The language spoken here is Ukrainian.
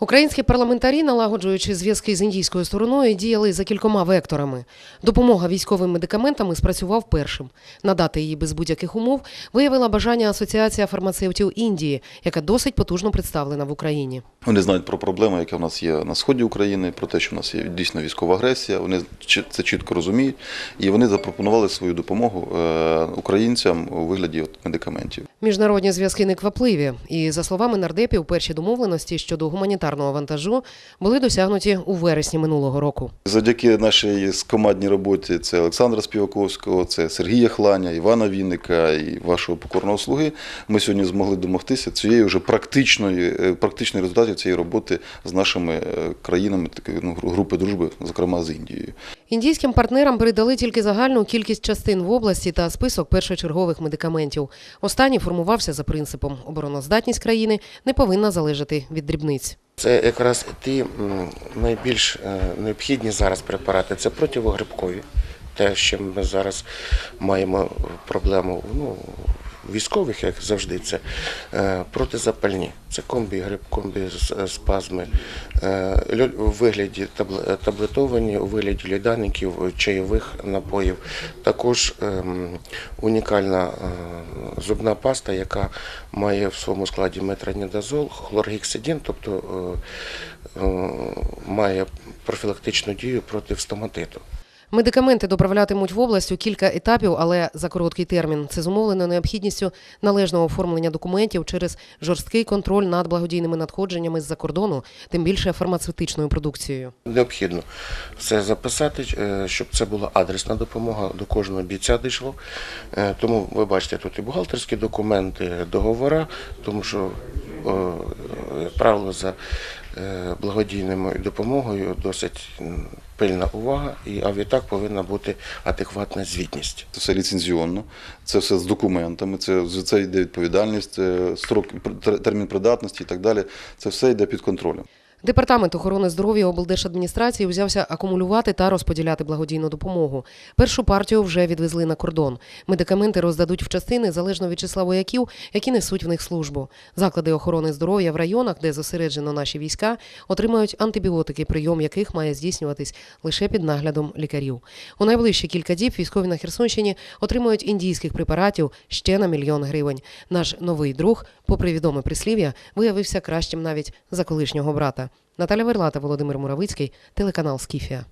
Українські парламентарі, налагоджуючи зв'язки з індійською стороною, діяли за кількома векторами. Допомога військовим медикаментами спрацював першим. Надати її без будь-яких умов виявила бажання Асоціація фармацевтів Індії, яка досить потужно представлена в Україні. Вони знають про проблеми, які в нас є на сході України, про те, що в нас є дійсно військова агресія. Вони це чітко розуміють, і вони запропонували свою допомогу е, українцям у вигляді медикаментів. Міжнародні зв'язки неквапливі, і за словами нардепів, перші домовленості щодо гуманітарного вантажу були досягнуті у вересні минулого року. Завдяки нашій командній роботі це Олександра Співаковського, це Сергія Хланя, Івана Вінника і вашого покорного слуги. Ми сьогодні змогли домогтися цієї вже практичної, практичної результатів цієї роботи з нашими е, країнами, такої ну, групи дружби, зокрема з Індією. Індійським партнерам передали тільки загальну кількість частин в області та список першочергових медикаментів. Останній формувався за принципом обороноздатність країни не повинна залежати від дрібниць. Це якраз ті найбільш е, необхідні зараз препарати. Це противогрибкові. Те, з чим ми зараз маємо проблему ну, військових, як завжди, це е, протизапальні. Це комбі-гриб, комбі-спазми, е, у вигляді таблетовані, у вигляді льодяників, чайових напоїв. Також ем, унікальна е, зубна паста, яка має в своєму складі метронідазол, хлоргексидин, тобто е, е, має профілактичну дію проти стоматиту. Медикаменти доправлятимуть в область у кілька етапів, але за короткий термін. Це зумовлено необхідністю належного оформлення документів через жорсткий контроль над благодійними надходженнями з-за кордону, тим більше фармацевтичною продукцією. Необхідно все записати, е, щоб це була адресна допомога до кожного бійця дійшло. Е, Тому ви бачите тут і бухгалтерські документи, договори, тому що, е, правило, за благодійною допомогою досить пильна увага, і а відтак повинна бути адекватна звітність. Це все ліцензіонно, це все з документами, це за це йде відповідальність, це строк тер- термін придатності і так далі. Це все йде під контролем. Департамент охорони здоров'я облдержадміністрації взявся акумулювати та розподіляти благодійну допомогу. Першу партію вже відвезли на кордон. Медикаменти роздадуть в частини залежно від числа вояків, які несуть в них службу. Заклади охорони здоров'я в районах, де зосереджено наші війська, отримають антибіотики, прийом яких має здійснюватись лише під наглядом лікарів. У найближчі кілька діб військові на Херсонщині отримують індійських препаратів ще на мільйон гривень. Наш новий друг, попри відоме прислів'я, виявився кращим навіть за колишнього брата. Наталя Верлата, Володимир Муравицький, телеканал Скіфія.